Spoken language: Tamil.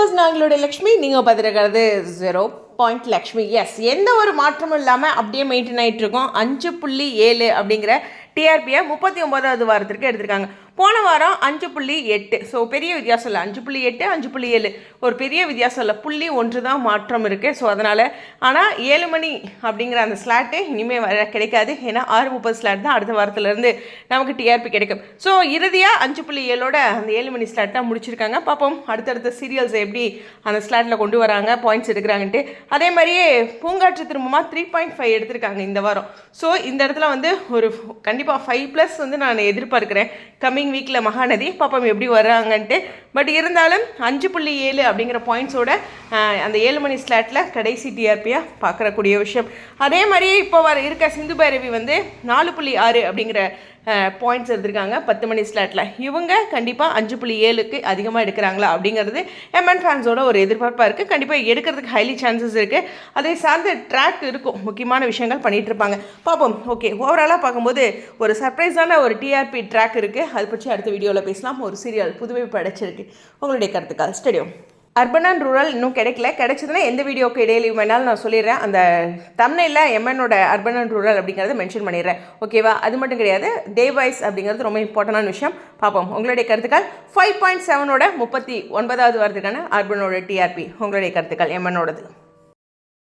வியூவர்ஸ் நாங்களுடைய லக்ஷ்மி நீங்கள் பார்த்துருக்கிறது ஜீரோ பாயிண்ட் லக்ஷ்மி. எஸ் எந்த ஒரு மாற்றமும் இல்லாமல் அப்படியே மெயின்டைன் ஆகிட்டு இருக்கோம். அஞ்சு புள்ளி ஏழு அப்படிங்கிற டிஆர்பியை முப்பத்தி ஒன்பதாவது வாரத்திற்கு எடுத்திருக்காங்க. போன வாரம் அஞ்சு புள்ளி எட்டு. ஸோ பெரிய வித்தியாசம் இல்லை. அஞ்சு புள்ளி எட்டு அஞ்சு புள்ளி ஏழு. ஒரு பெரிய வித்தியாசம் இல்லை. புள்ளி ஒன்று தான் மாற்றம் இருக்குது ஸோ அதனால் ஆனால் ஏழு மணி அப்படிங்கிற அந்த ஸ்லாட்டு இனிமேல் வர கிடைக்காது. ஏன்னா ஆறு முப்பது ஸ்லாட் தான் அடுத்த வாரத்துலேருந்து நமக்கு டிஆர்பி கிடைக்கும். ஸோ இறுதியாக அஞ்சு புள்ளி ஏழோட அந்த ஏழு மணி ஸ்லாட் தான் முடிச்சிருக்காங்க. பார்ப்போம் அடுத்தடுத்த சீரியல்ஸ் எப்படி அந்த ஸ்லாட்டில் கொண்டு வராங்க பாயிண்ட்ஸ் எடுக்கிறாங்கன்ட்டு. அதே மாதிரியே பூங்காற்று திரும்பமாக த்ரீ பாயிண்ட் ஃபைவ் எடுத்திருக்காங்க இந்த வாரம். ஸோ இந்த இடத்துல வந்து ஒரு கண்டிப்பாக ஃபைவ் ப்ளஸ் வந்து நான் எதிர்பார்க்குறேன். கம்மிங் வீக்கில் மகாநதி பாப்பம் எப்படி வர்றாங்கன்ட்டு. பட் இருந்தாலும் அஞ்சு புள்ளி ஏழு அப்படிங்கிற பாயிண்ட்ஸோட அந்த ஏழு மணி ஸ்லாட்டில் கடைசி டிஆர்பியாக பார்க்கக்கூடிய விஷயம். அதே மாதிரியே இப்போ வர இருக்க சிந்து பைரவி வந்து நாலு புள்ளி ஆறு அப்படிங்கிற பாயிண்ட்ஸ் எடுத்திருக்காங்க பத்து மணி ஸ்லாட்டில் இவங்க கண்டிப்பாக அஞ்சு புள்ளி ஏழுக்கு அதிகமாக எடுக்கிறாங்களா அப்படிங்கிறது எம்என் ஃபேன்ஸோட ஒரு எதிர்பார்ப்பாக இருக்குது கண்டிப்பாக எடுக்கிறதுக்கு ஹைலி சான்சஸ் இருக்குது அதை சார்ந்த ட்ராக் இருக்கும். முக்கியமான விஷயங்கள் பண்ணிகிட்டு இருப்பாங்க. பார்ப்போம் ஓகே ஓவராலாக பார்க்கும்போது ஒரு சர்ப்ரைஸான ஒரு டிஆர்பி ட்ராக் இருக்குது அது பற்றி அடுத்த வீடியோவில் பேசலாம். ஒரு சீரியல் புதுமை படைச்சிருக்கு. உங்களுடைய கருத்துக்கள். ஸ்டடியோ அர்பன் அண்ட் ரூரல் இன்னும் கிடைக்கல. கிடைச்சதுன்னா எந்த வீடியோக்கு இடையிலையும் வேணாலும் நான் சொல்லிடுறேன். அந்த தமிழில் எம்என்னோட அர்பன் அண்ட் ரூரல் அப்படிங்கிறத மென்ஷன் பண்ணிடுறேன். ஓகேவா அது மட்டும் கிடையாது. டே வைஸ் அப்படிங்கிறது ரொம்ப இம்பார்ட்டண்டான விஷயம். பார்ப்போம். உங்களுடைய கருத்துக்கள். ஃபைவ் பாயிண்ட் செவனோட முப்பத்தி ஒன்பதாவது வாரத்துக்கான அர்பனோட டிஆர்பி உங்களுடைய கருத்துக்கள் எம்என்னோடது